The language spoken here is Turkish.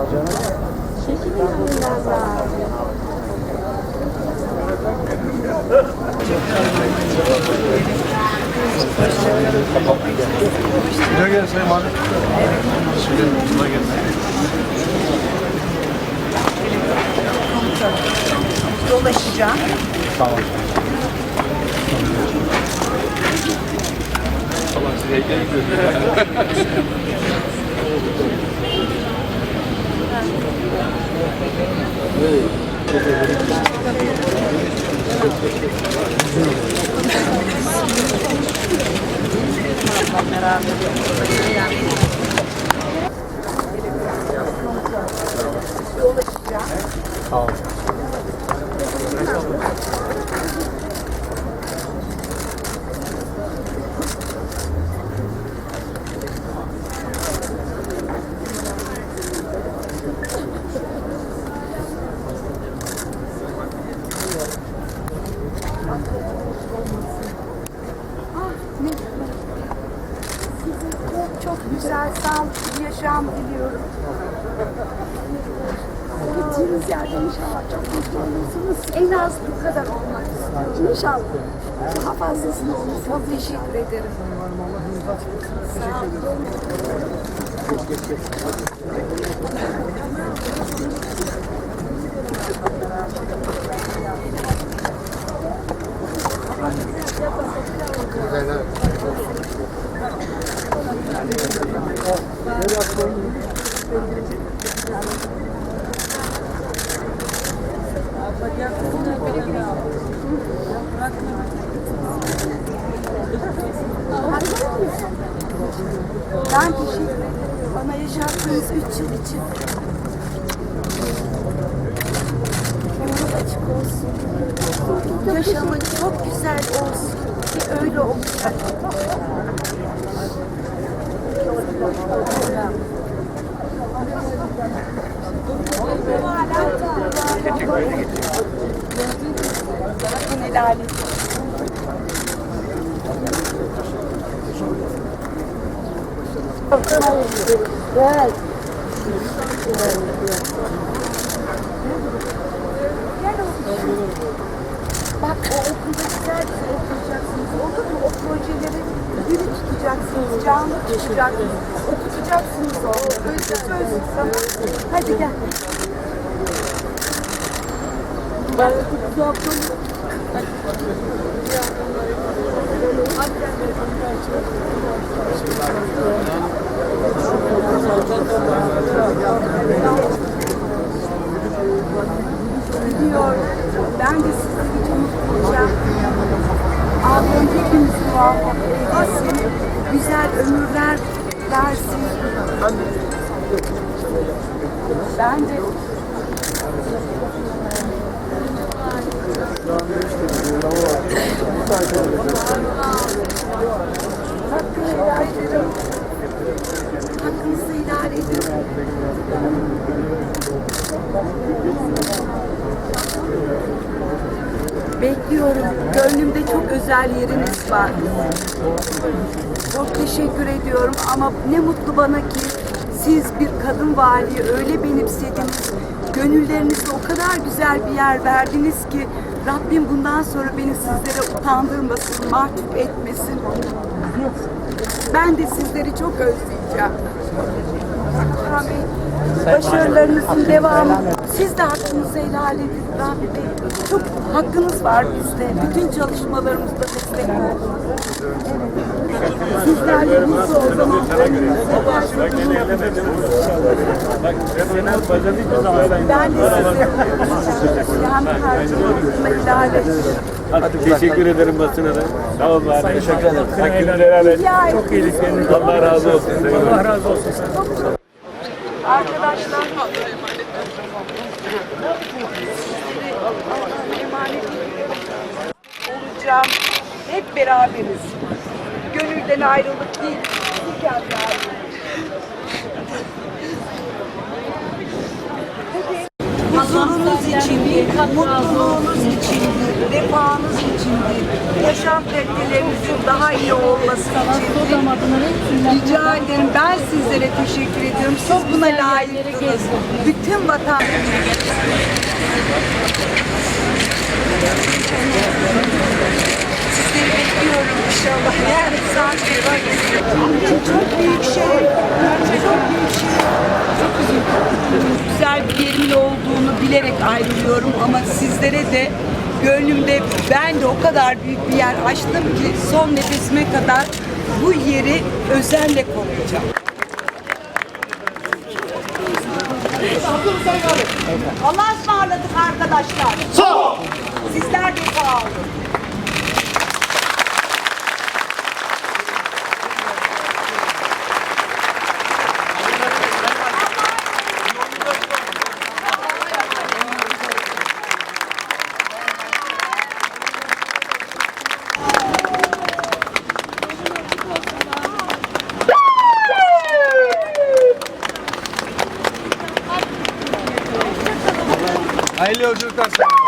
alacağını. Çekilin biraz daha. Buraya Abi. Şimdi buna. Dolaşacağım. Sağ olun. Allah size gidiyoruz. Tamam. Çok çok güzel, sağlıklı yaşam diliyorum. Gittiğiniz yerde inşallah çok mutlu olursunuz. En az bu kadar olmak istiyorum. İnşallah. Daha fazlasını olur. Çok teşekkür ederim. Sağ olun. Ben teşekkür ederim. Yaşattığınız üç yıl için. Yolunuz açık olsun. Yaşamın çok güzel olsun. Ki öyle olacak. Bakın helal edin. Bak o okulda okuyacaksınız. Olur mu? O projeleri diri tutacaksınız, canlı tutacaksınız. Okutacaksınız o. Özlü sana. Hadi gel. Ben okutacağım. Ben de sizleri çok unutmayacağım. Ablam hepimizi muvaffak eylesin. Güzel ömürler versin. Ben de Hakkını helal edin. Hakkınızı helal edin. Bekliyorum. Gönlümde çok özel yeriniz var. Çok teşekkür ediyorum ama ne mutlu bana ki siz bir kadın valiyi öyle benimsediniz. Gönüllerinizde o kadar güzel bir yer verdiniz ki Rabbim bundan sonra beni sizlere utandırmasın, mahcup etmesin. Ben de sizleri çok özleyeceğim. Amin. Başarılarınızın devamı. Siz de hakkınızı helal edin Rahmi Bey. Çok hakkınız var bizde. Bütün çalışmalarımızda destek olun. Sizlerle mutlu o zaman. Ben de size silahımı harcamalarımı helal edin. Teşekkür ederim basına da. Sağ olun. Teşekkür ederim. Hakkınızı helal et. Çok iyilikleriniz. Allah razı olsun. Allah razı olsun. Arkadaşlar Allah'a emanet olacağım. Hep beraberiz. Gönülden ayrılık değil. Ayrılık. Huzurunuz içindir, mutluluğunuz içindir, yaşam kalitelerimizin daha iyi olması için rica ederim. Ben sizlere teşekkür ediyorum. Çok buna layıksınız. Bütün vatan. Sizleri bekliyorum inşallah. Yani saatleri var. Çok büyük şey. Çok büyük şey. Çok üzüldüm. Güzel bir yerimde olduğunu bilerek ayrılıyorum ama sizlere de gönlümde ben de o kadar büyük bir yer açtım ki son nefesime kadar bu yeri özenle koruyacağım. Allah'a ısmarladık arkadaşlar. Sağ ol. Sizler de sağ olun. milhões de educação.